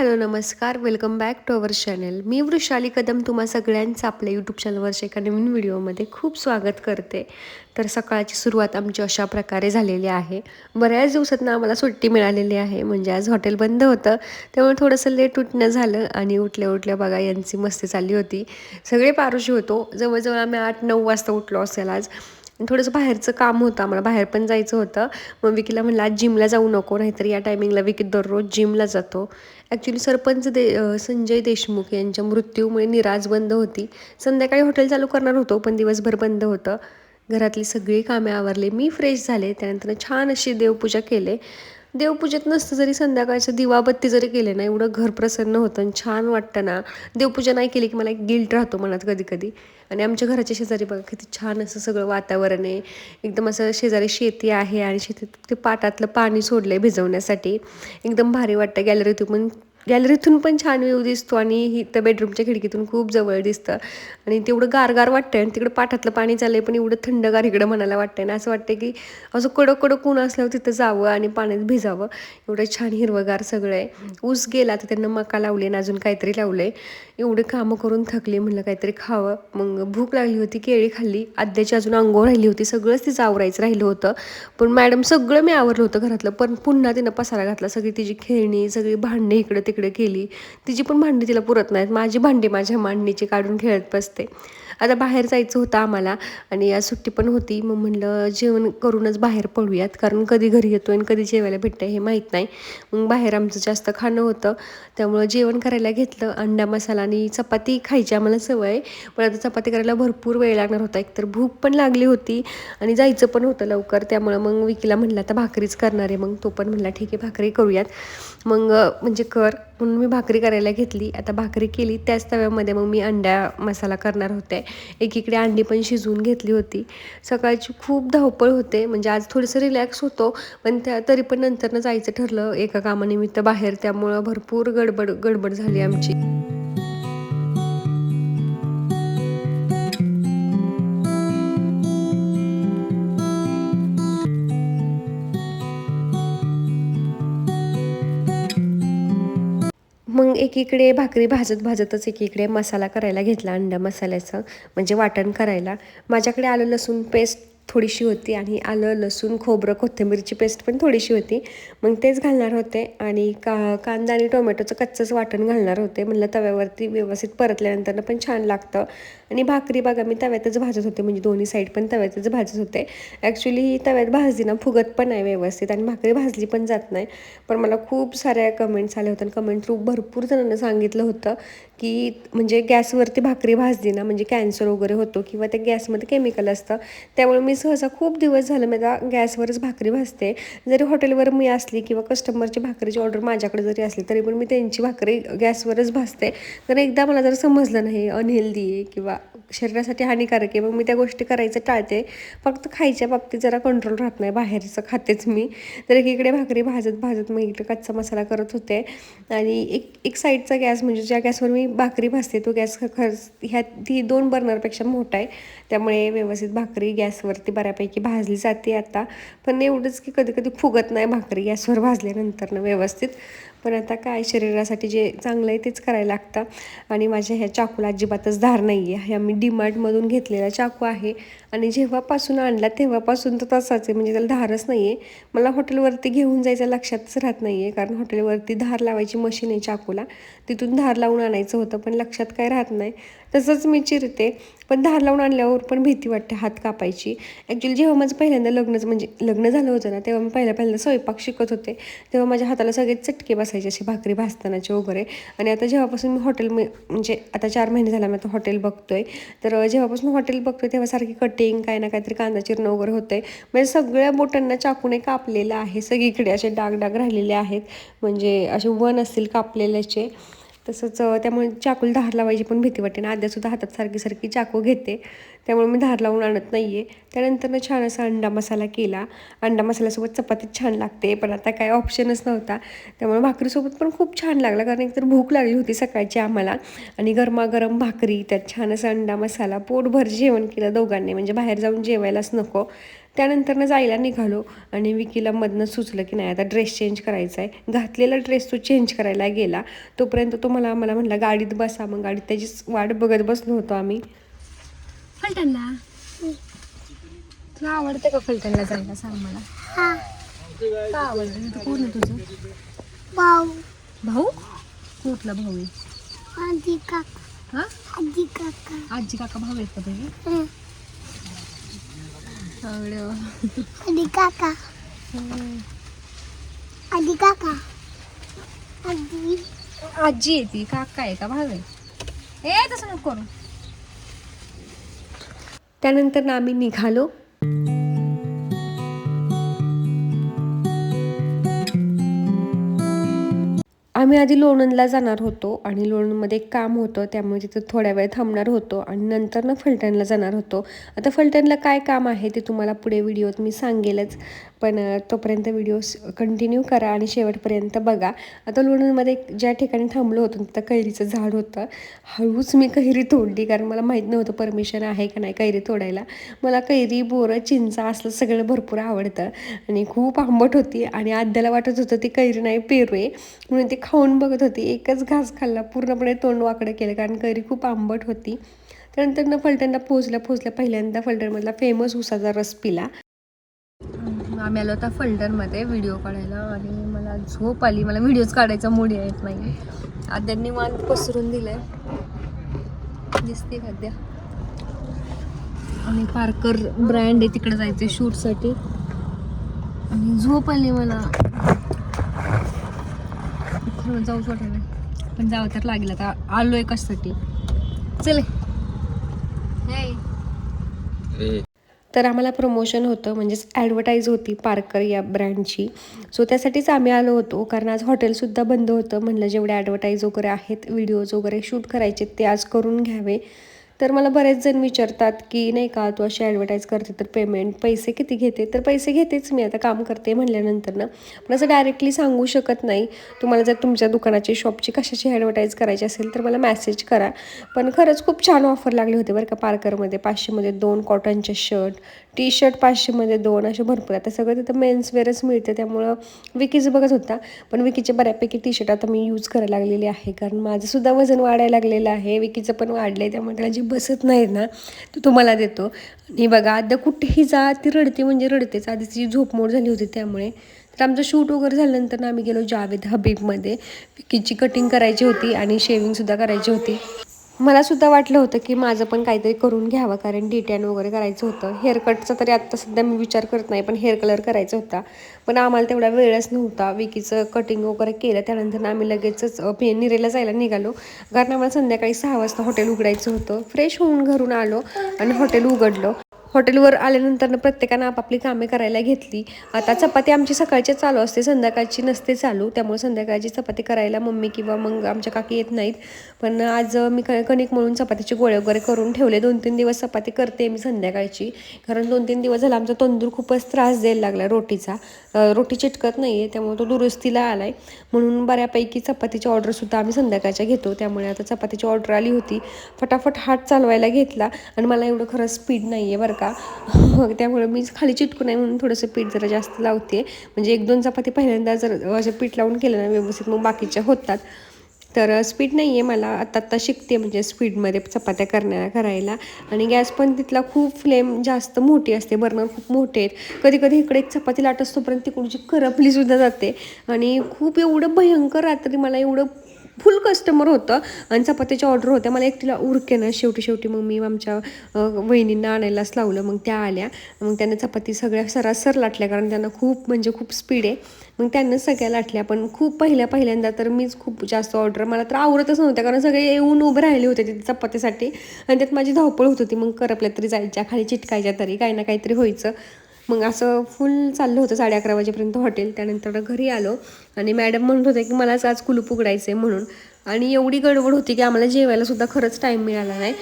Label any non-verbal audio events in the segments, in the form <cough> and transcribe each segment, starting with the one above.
Hello नमस्कार. Welcome back to our channel मी वृषाली कदम तुम्हा सगळ्यांचं आपल्या यूट्यूब चॅनलवरच्या एका नवीन व्हिडिओमध्ये खूप स्वागत करते. तर सकाळची सुरुवात आमची अशा प्रकारे झालेली आहे. बऱ्याच दिवसातनं आम्हाला सुट्टी मिळालेली आहे. म्हणजे आज हॉटेल बंद होतं. त्यामुळे थोडंसं लेट उठणं झालं आणि उठल्या उठल्या बघा यांची मस्ती चालली होती. सगळे पारुशी होतो. जवळजवळ आम्ही आठ नऊ वाजता उठलो असेल आज. आणि थोडंसं बाहेरचं काम होतं. आम्हाला बाहेर पण जायचं होतं. मग विकीला म्हणलं आज जिमला जाऊ नको. नाहीतर या टायमिंगला विकी दररोज जिमला जातो. ॲक्च्युली सरपंच दे संजय देशमुख यांच्या मृत्यूमुळे निराज बंद होती. संध्याकाळी हॉटेल चालू करणार होतो पण दिवसभर बंद होतं. घरातली सगळी कामे आवरली. मी फ्रेश झाले. त्यानंतर छान अशी देवपूजा केले. देवपूजेत नसतं जरी संध्याकाळचं दिवाबत्ती जरी केले ना एवढं घर प्रसन्न होतं आणि छान वाटतं ना. देवपूजा नाही केली की मला एक गिल्ट राहतो मनात कधी कधी आणि आमच्या घराच्या शेजारी बघा किती छान असं सगळं वातावरण आहे. एकदम असं शेजारी शेती आहे आणि शेतीत ते पाटातलं पाणी सोडलं आहे भिजवण्यासाठी. एकदम भारी वाटतं गॅलरीतून. पण गॅलरीतून पण छान व्ह्यू दिसतो आणि ही तर बेडरूमच्या खिडकीतून खूप जवळ दिसतं. आणि तेवढं गारगार वाटतं आणि तिकडं पाठातलं पाणी चाललं आहे पण एवढं थंडगार इकडं मनाला वाटतं ना. असं वाटतं की असं कडक कडक ऊन असल्यावर तिथं जावं आणि पाण्यात भिजावं. एवढं छान हिरवगार सगळं आहे ऊस गेला तर त्यांना मका लावले आणि अजून काहीतरी लावलं आहे एवढे कामं करून थकले म्हणलं काहीतरी खावं. मग भूक लागली होती केळी खाल्ली. आद्याची अजून अंघोळ राहिली होती. सगळंच तिचं आवरायचं राहिलं होतं. पण मॅडम सगळं मी आवरलं होतं घरातलं. पण पुन्हा तिनं पसारा घातला. सगळी तिची खेळणी सगळी भांडणी इकडं तिकडे केली तिची पण भांडी तिला पुरत नाहीत. माझी भांडी माझ्या मांडणीची काढून खेळत बसते. आता बाहेर जायचं होतं आम्हाला आणि आज सुट्टी पण होती. मग म्हणलं जेवण करूनच बाहेर पडूयात. कारण कधी घरी येतो आणि कधी जेवायला भेटतं हे माहीत नाही. मग बाहेर आमचं जास्त खाणं होतं. त्यामुळं जेवण करायला घेतलं. अंडा मसाला आणि चपाती खायची आम्हाला सवय. आहे. पण आता चपाती करायला भरपूर वेळ लागणार होता. एकतर भूक पण लागली होती आणि जायचं पण होतं लवकर. त्यामुळं मग विकीला म्हणलं आता भाकरीच करणार आहे. मग तो पण म्हणला ठीक आहे भाकरी करूयात. मग म्हणजे कर. म्हणून मी भाकरी करायला घेतली. आता भाकरी केली त्याच तव्यामध्ये मग मी अंड्या मसाला करणार होते. एकीकडे अंडी पण शिजवून घेतली होती. सकाळची खूप धावपळ होते. म्हणजे आज थोडंसं रिलॅक्स होतो पण त्या तरी पण नंतरनं जायचं ठरलं. एका कामानिमित्त बाहेर त्यामुळं भरपूर गडबड गडबड झाली आमची. एकीकडे भाकरी भाजत भाजतच एकीकडे मसाला करायला घेतला अंडा मसाल्याचं म्हणजे वाटण करायला. माझ्याकडे आलं लसूण पेस्ट थोडीशी होती आणि आलं लसूण खोबरं कोथिंबीरची पेस्ट पण थोडीशी होती. मग तेच घालणार होते आणि का कांदा आणि टोमॅटोचं कच्चंच वाटण घालणार होते. म्हणलं तव्यावरती व्यवस्थित परतल्यानंतर पण छान लागतं. आणि भाकरी बघा मी तव्यातच भाजत होते. म्हणजे दोन्ही साईड पण तव्यातच भाजत होते. ॲक्च्युली ही तव्यात भाजली ना फुगत पण नाही व्यवस्थित आणि भाकरी भाजली पण जात नाही. पण मला खूप साऱ्या कमेंट्स आल्या होत्या आणि कमेंट थ्रू भरपूर जणांना सांगितलं होतं की म्हणजे गॅसवरती भाकरी भाजली ना म्हणजे कॅन्सर वगैरे होतो किंवा त्या गॅसमध्ये केमिकल असतं त्यामुळे मी सहसा खूप दिवस झालं मी आता गॅसवरच भाकरी भाजते. जरी हॉटेलवर मी असली किंवा कस्टमरची भाकरीची ऑर्डर माझ्याकडे जरी असली तरी पण मी त्यांची भाकरी गॅसवरच भाजते. कारण एकदा मला जर समजलं नाही अनहेल्दी आहे किंवा शरीरासाठी हानिकारक आहे मग मी त्या गोष्टी करायचं टाळते. फक्त खायच्या बाबतीत जरा कंट्रोल राहत नाही बाहेरचं खातेच मी. तर एकीकडे भाकरी भाजत भाजत मग इकडे कच्चा मसाला करत होते. आणि एक एक साईडचा गॅस म्हणजे ज्या गॅसवर मी भाकरी भाजते तो गॅस खर्च ह्या ती दोन बर्नरपेक्षा मोठा आहे. त्यामुळे व्यवस्थित भाकरी गॅसवरती बऱ्यापैकी भाजली जाते आता. पण एवढंच की कधी कधी फुगत नाही भाकरी गॅसवर भाजल्यानंतरनं व्यवस्थित. पण आता काय शरीरासाठी जे चांगलं आहे तेच करायला लागतं. आणि माझ्या ह्या चाकूला अजिबातच धार नाही आहे ह्या मी डीमार्टमधून घेतलेला चाकू आहे. आणि जेव्हापासून आणला तेव्हापासून तर तसाच आहे. म्हणजे त्याला धारच नाही आहे मला हॉटेलवरती घेऊन जायचं लक्षातच राहत नाही आहे कारण हॉटेलवरती धार लावायची मशीन आहे चाकूला. तिथून धार लावून आणायचं होतं पण लक्षात काय राहत नाही. तसंच मी चिरते पण धार लावून आणल्यावर पण भीती वाटते हात कापायची. ॲक्च्युली जेव्हा माझं पहिल्यांदा लग्नच म्हणजे लग्न झालं होतं ना तेव्हा मी पहिल्या पहिल्यांदा स्वयंपाक शिकत होते. तेव्हा माझ्या हाताला सगळे चटके बसायचे असे भाकरी भाजतानाचे वगैरे. आणि आता जेव्हापासून मी हॉटेल म्हणजे आता चार महिने झाला मी आता हॉटेल बघतोय. तर जेव्हापासून हॉटेल बघतोय तेव्हा सारखी कट कटिंग काय ना काहीतरी कांदा चिरणं वगैरे होतंय. म्हणजे सगळ्या बोटांना चाकूने कापलेलं आहे. सगळीकडे असे डाग डाग राहिलेले आहेत. म्हणजे असे वन असतील कापलेल्याचे. तसंच त्यामुळे चाकूला धार लावायची पण भीती वाटते. ना आद्यासुद्धा हातात सारखी सारखी चाकू घेते. त्यामुळे मी धार लावून आणत नाही आहे त्यानंतर छान असा अंडा मसाला केला. अंडा मसाल्यासोबत चपाती छान लागते. पण आता काय ऑप्शनच नव्हता. त्यामुळे भाकरीसोबत पण खूप छान लागला. कारण एकतर भूक लागली होती सकाळची आम्हाला. आणि गरमागरम भाकरी त्यात छान असा अंडा मसाला पोटभर जेवण केलं दोघांनी. म्हणजे बाहेर जाऊन जेवायलाच नको. त्यानंतरनं जायला निघालो आणि विकीला मधनं सुचलं की नाही आता ड्रेस चेंज करायचा आहे घातलेला ड्रेस तो चेंज करायला गेला. तोपर्यंत तो मला मला म्हटला गाडीत बसा. मग गाडीत त्याचीच वाट बघत बसलो होतो आम्ही. फलटणला? तुला आवडतं का फलटणला जायला सांग मला? हा. का आवडतं? तिथं कोण आहे तुझं? भाऊ. भाऊ? कुठला भाऊ आहे? आधी काका. हा? आधी काका. आजी काका भाऊ आहेत का तुझे हं. आवडे काका. आधी काका. आधी. आजी आहे ती काका आहे का? भाऊ आहे ए तसं नको करू. त्यानंतर ना आम्ही निघालो. आम्ही आधी लोणंदला जाणार होतो आणि लोणंदमध्ये एक काम होतं त्यामुळे तिथं थोड्या वेळ थांबणार होतो आणि नंतर ना फलटणला जाणार होतो. आता फलटणला काय काम आहे ते तुम्हाला पुढे व्हिडिओत मी सांगेलच. पण तोपर्यंत व्हिडिओ कंटिन्यू करा आणि शेवटपर्यंत बघा. आता लोणंदमध्ये एक ज्या ठिकाणी थांबलो होतो तिथं कैरीचं झाड होतं. हळूच मी कैरी तोडली कारण मला माहीत नव्हतं परमिशन आहे का नाही कैरी तोडायला. मला कैरी बोरं चिंचा असलं सगळं भरपूर आवडतं. आणि खूप आंबट होती आणि आद्याला वाटत होतं ती कैरी नाही पेरू आहे म्हणून ती खाऊन बघत होती. एकच घास खाल्ला पूर्णपणे तोंड वाकडं केलं कारण कैरी खूप आंबट होती. त्यानंतर न फलटणला पोचल्या पोचल्या पहिल्यांदा फलटणमधला फेमस उसाचा रस पिला. आम्ही आलो होता फलटणमध्ये व्हिडिओ काढायला आणि मला झोप आली. मला व्हिडिओज काढायचा मूड येत नाही आद्यांनी मान पसरून दिलंय. दिसते खाद्या आणि पार्कर ब्रँड आहे तिकडे जायचं शूटसाठी आणि झोप आली मला. जाऊच वाटत नाही. पण जावं तर लागेल आता. आलो आहे कशासाठी? चले. तर आम्हाला प्रमोशन होतं म्हणजेच ॲडव्हर्टाईज होती पार्कर या ब्रँडची सो त्यासाठीच आम्ही आलो होतो कारण आज हॉटेलसुद्धा बंद होतं. म्हणलं जेवढे ॲडव्हर्टाईज वगैरे आहेत व्हिडिओज वगैरे शूट करायचे ते आज करून घ्यावे. तर मला बरेच जण विचारतात की नाही का तू अशी ॲडव्हर्टाईज करते तर पेमेंट पैसे किती घेते? तर पैसे घेतेच मी. आता काम करते म्हणल्यानंतर ना. पण असं डायरेक्टली सांगू शकत नाही. तुम्हाला जर तुमच्या दुकानाची शॉपची कशाची ॲडव्हर्टाईज करायची असेल तर मला मॅसेज करा. पण खरंच खूप छान ऑफर लागली होती बरं का पार्करमध्ये पाचशेमध्ये दोन कॉटनचे शर्ट टी शर्ट पाचशेमध्ये दोन असे भरपूर आता सगळं तिथं मेन्स वेअरच मिळते त्यामुळं विकीच बघत होता. पण विकीचे बऱ्यापैकी टी शर्ट आता मी यूज करायला लागलेली आहे. कारण माझंसुद्धा वजन वाढायला लागलेलं आहे. विकीचं पण वाढलं आहे त्यामुळे त्याला जे बसत नाही ना तो तुम्हाला देतो. आणि बघा आता कुठेही जा ती रडते म्हणजे रडतेच. आधीची तिची झोपमोड झाली होती त्यामुळे. तर आमचं शूट वगैरे झाल्यानंतर ना आम्ही गेलो जावेद हबीबमध्ये. विकीची कटिंग करायची होती आणि शेविंगसुद्धा करायची होती. मला सुद्धा वाटलं होतं की माझं पण काहीतरी करून घ्यावं कारण डिटॅन वगैरे करायचं होतं. हेअर कटचा तरी आत्ता सध्या मी विचार करत नाही पण हेअर कलर करायचा होता. पण आम्हाला तेवढा वेळच नव्हता. विकीचं कटिंग वगैरे केलं त्यानंतर आम्ही लगेचच अ, निरेला जायला निघालो. कारण आम्हाला संध्याकाळी सहा वाजता हॉटेल उघडायचं होतं. फ्रेश होऊन घरून आलो आणि हॉटेल उघडलं. हॉटेलवर आल्यानंतर प्रत्येकानं आपापली कामे करायला घेतली. आता चपाती आमची सकाळची चालू असते संध्याकाळची नसते चालू. त्यामुळे संध्याकाळची चपाती करायला मम्मी किंवा मग आमच्या काकी येत नाहीत. पण आज मी क कणिक म्हणून चपातीचे गोळे वगैरे करून ठेवले. दोन तीन दिवस चपाती करते मी संध्याकाळची. कारण दोन तीन दिवस झाला आमचा तंदूर खूपच त्रास द्यायला लागला रोटीचा. रोटी चिटकत नाही आहे त्यामुळे तो दुरुस्तीला आला आहे म्हणून बऱ्यापैकी चपातीची ऑर्डरसुद्धा आम्ही संध्याकाळच्या घेतो. त्यामुळे आता चपातीची ऑर्डर आली होती. फटाफट हात चालवायला घेतला. आणि मला एवढं खरं स्पीड नाही आहे बरं का मग <laughs> त्यामुळे मीच खाली चिटकू नाही म्हणून थोडंसं पीठ जरा जास्त लावते. म्हणजे एक दोन चपाती पहिल्यांदा जर असं पीठ लावून केलं ना व्यवस्थित मग बाकीच्या होतात. तर स्पीड नाही आहे मला आत्ता आत्ता शिकते म्हणजे स्पीडमध्ये चपात्या करण्या करायला. आणि गॅस पण तिथला खूप फ्लेम जास्त मोठी असते बर्नर खूप मोठे आहेत. कधी कधी इकडे एक चपाती लाट असतोपर्यंत तिकडची करपलीसुद्धा जाते. आणि खूप एवढं भयंकर रात्री मला एवढं फुल कस्टमर होतं. आणि चपात्याच्या ऑर्डर होत्या. मला एकटीला उरके ना शेवटी शेवटी मग मी आमच्या वहिनींना आणायलाच लावलं. मग त्या आल्या. मग त्यांना चपाती सगळ्या सरासर लाटल्या कारण त्यांना खूप म्हणजे खूप स्पीड आहे. मग त्यांना सगळ्या लाटल्या. पण खूप पहिल्या पहिल्यांदा तर मीच खूप जास्त ऑर्डर मला तर आवडतच नव्हत्या. कारण सगळे येऊन उभे राहिले होते तिथे चपातीसाठी. आणि त्यात माझी धावपळ होत होती. मग करपल्या तरी जायच्या. खाली चिटकायच्या तरी. काही ना काहीतरी व्हायचं. मग असं फुल चाललं होतं साडे अकरा वाजेपर्यंत हॉटेल त्यानंतर घरी आलो आणि मॅडम म्हणत होते की मलाच आज कुलूप उघडायचं आहे म्हणून. आणि एवढी गडबड होती की आम्हाला जेवायला सुद्धा खरंच टाईम मिळाला नाही.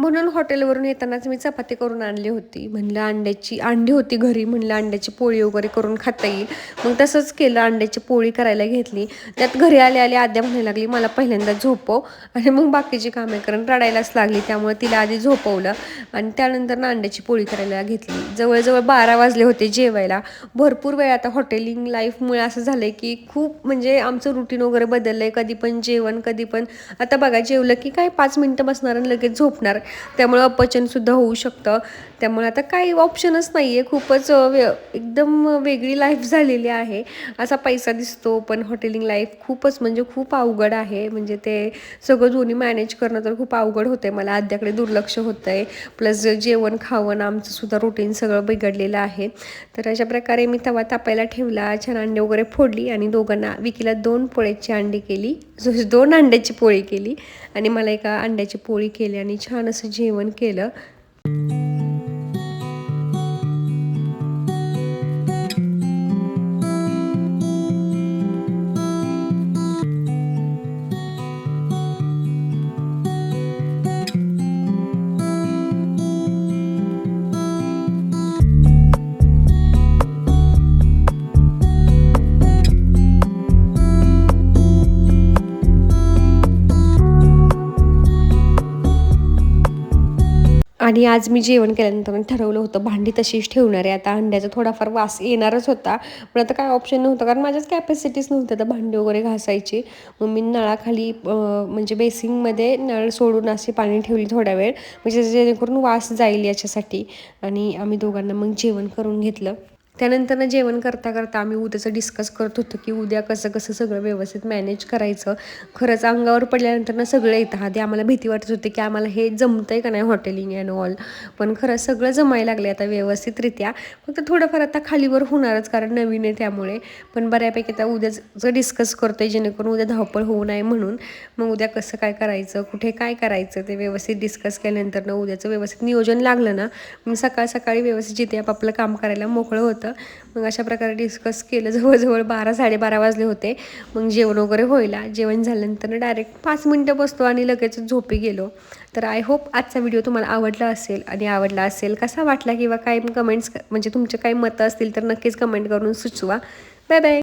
म्हणून हॉटेलवरून येतानाच मी चपाती करून आणली होती. म्हणलं अंड्याची अंडी होती घरी म्हणलं अंड्याची पोळी वगैरे करून खाता येईल. मग तसंच केलं अंड्याची पोळी करायला घेतली. त्यात घरी आले आले आद्या म्हणायला लागली मला पहिल्यांदा झोपव. आणि मग बाकीची कामे करून रडायलाच लागली. त्यामुळे तिला आधी झोपवलं आणि त्यानंतर ना अंड्याची पोळी करायला घेतली. जवळजवळ बारा वाजले होते जेवायला. भरपूर वेळ आता हॉटेलिंग लाईफमुळे असं झालं आहे की खूप म्हणजे आमचं रुटीन वगैरे बदललं आहे कधी पण जेवण कधी पण. आता बघा जेवलं की काय पाच मिनटं बसणार आणि लगेच झोपणार. त्यामुळं अपचनसुद्धा होऊ शकतं. त्यामुळे आता काही ऑप्शनच नाही आहे खूपच वे एकदम वेगळी लाईफ झालेली आहे. असा पैसा दिसतो पण हॉटेलिंग लाईफ खूपच म्हणजे खूप अवघड आहे. म्हणजे ते सगळं दोन्ही मॅनेज करणं तर खूप अवघड होतं आहे मला अद्याकडे दुर्लक्ष होतं आहे प्लस जेवण खावण आमचंसुद्धा रुटीन सगळं बिघडलेलं आहे. तर अशा प्रकारे मी तवा तापायला ठेवला छान अंडे वगैरे फोडली आणि दोघांना विकीला दोन पोळ्याची अंडी केली. दोन अंड्याची पोळी केली आणि मला एका अंड्याची पोळी केली आणि छान असं जेवण केलं. आणि आज मी जेवण केल्यानंतर ठरवलं होतं भांडी तशीच ठेवणार आहे. आता अंड्याचा थोडाफार वास येणारच होता. पण आता काय ऑप्शन नव्हतं कारण माझ्याच कॅपॅसिटीच नव्हत्या आता भांडी वगैरे घासायची. मग मी नळाखाली म्हणजे बेसिंगमध्ये नळ सोडून अशी पाणी ठेवली थोड्या वेळ. म्हणजे जेणेकरून वास जाईल याच्यासाठी. आणि आम्ही दोघांना मग जेवण करून घेतलं. त्यानंतर ना जेवण करता करता आम्ही उद्याचं डिस्कस करत होतो की उद्या कसं कसं सगळं व्यवस्थित मॅनेज करायचं. खरंच अंगावर पडल्यानंतर ना सगळं येतं. आधी आम्हाला भीती वाटत होती की आम्हाला हे जमतंय का नाही हॉटेलिंग अँड ऑल पण खरं सगळं जमायला लागले आता व्यवस्थितरित्या. फक्त थोडंफार आता खालीवर होणारच कारण नवीन आहे त्यामुळे. पण बऱ्यापैकी आता उद्याचं डिस्कस करतो आहे जेणेकरून उद्या धावपळ होऊ नये म्हणून. मग उद्या कसं काय करायचं कुठे काय करायचं ते व्यवस्थित डिस्कस केल्यानंतर ना उद्याचं व्यवस्थित नियोजन लागलं ना मग सकाळ सकाळी व्यवस्थित जिथे आपापलं काम करायला मोकळं होतं. मग अशा प्रकारे डिस्कस केलं. जवळजवळ बारा साडेबारा वाजले होते. मग जेवण वगैरे होईला जेवण झाल्यानंतर डायरेक्ट पाच मिनटं बसतो आणि लगेच झोपी गेलो. तर आय होप आजचा व्हिडिओ तुम्हाला आवडला असेल आणि आवडला असेल कसा वाटला किंवा काय कमेंट्स म्हणजे तुमचे काही मतं असतील तर नक्कीच कमेंट करून सुचवा. Bye bye